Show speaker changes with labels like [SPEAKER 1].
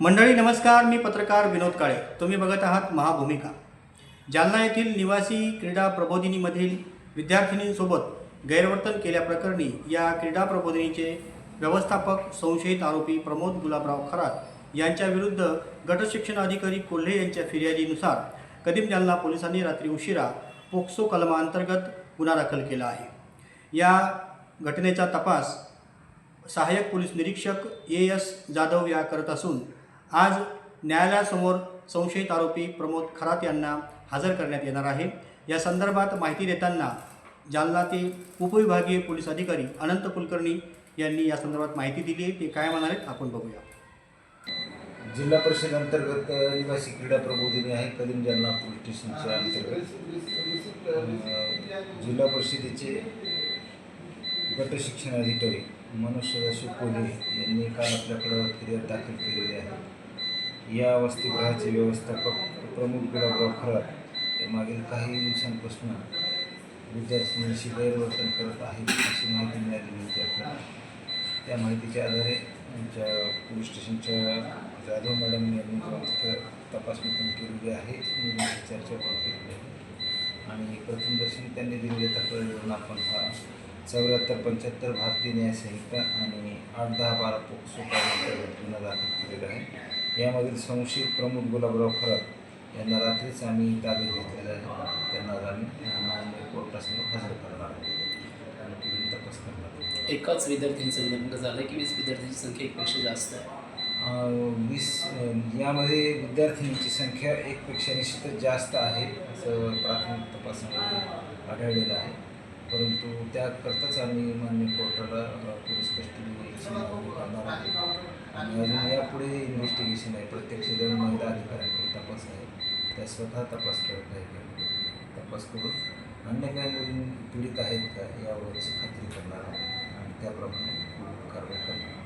[SPEAKER 1] मंडळी नमस्कार. मी पत्रकार विनोद काळे. तुम्ही बघत आहात महाभूमिका. जालना येथील निवासी क्रीडा प्रबोधिनीमधील विद्यार्थिनींसोबत गैरवर्तन केल्याप्रकरणी या क्रीडा प्रबोधिनीचे व्यवस्थापक संशयित आरोपी प्रमोद गुलाबराव खरात यांच्याविरुद्ध गटशिक्षण अधिकारी कोल्हे यांच्या फिर्यादीनुसार कदीम जालना पोलिसांनी रात्री उशिरा पोक्सो कलमाअंतर्गत गुन्हा दाखल केला आहे. या घटनेचा तपास सहाय्यक पोलीस निरीक्षक ए एस जाधव या करत असून आज न्यायालयासमोर संशयित आरोपी प्रमोद खरात यांना हजर करण्यात येणार आहे. या संदर्भात माहिती देताना जालनातील उपविभागीय पोलीस अधिकारी अनंत कुलकर्णी यांनी या संदर्भात माहिती दिली आहे. ते काय म्हणाले आपण बघूया.
[SPEAKER 2] जिल्हा परिषद अंतर्गत निवासी क्रीडा प्रबोधिनी आहे कदीम जालना पोलीस स्टेशनच्या अंतर्गत. जिल्हा परिषदेचे गट शिक्षण अधिकारी मनोज सदाशिव कोल्हे यांनी काल आपल्याकडं फिर्याद दाखल केलेली आहे. या वसतिगृहाचे व्यवस्थापक प्रमुख गुलाबराव खरात हे मागील काही दिवसांपासून विद्यार्थ्यांशी गैरवर्तन करत आहेत अशी माहिती मिळालेली होती आपल्याला त्या माहितीच्या आधारे आमच्या पोलीस स्टेशनच्या जाधव मॅडम यांनी तपासणी पण केलेली आहे. चर्चा पण केलेली आहे. आणि प्रथमदर्शनी त्यांनी दिलेल्या तक्रारीवरून आपण हा चौऱ्याहत्तर पंच्याहत्तर भारतीय न्याय संहिता आणि आठ दहा बारा पोक्सो कायद्याअंतर्गत गुन्हा दाखल केलेला आहे. यामधील संशयित प्रमोद गुलाबराव खरात यांना रात्रीच आम्ही ताब्यात घेतलेलं आहे. त्यांना आम्ही कोर्टासमोर हजर करणार आहोत आणि पुढील तपास करणार
[SPEAKER 3] एकाच विद्यार्थ्यांचं विलंब झालं की वीस विद्यार्थ्यांची संख्या एकपेक्षा जास्त आहे?
[SPEAKER 2] वीस यामध्ये विद्यार्थिनींची संख्या एकपेक्षा निश्चितच जास्त आहे असं प्राथमिक तपासामध्ये आढळलेलं आहे. परंतु त्याकरताच आम्ही मान्य कोर्टाला अं, पोलीस करणार आहे आणि अजून यापुढे इन्व्हेस्टिगेशन आहे. प्रत्यक्ष जण महिला अधिकाऱ्यांकडे तपास आहे त्या स्वतः तपास करत आहे तपास करून अन्य काही मुली पीडित आहेत का यावरच खात्री करणार आहोत. आणि त्याप्रमाणे कारवाई करणार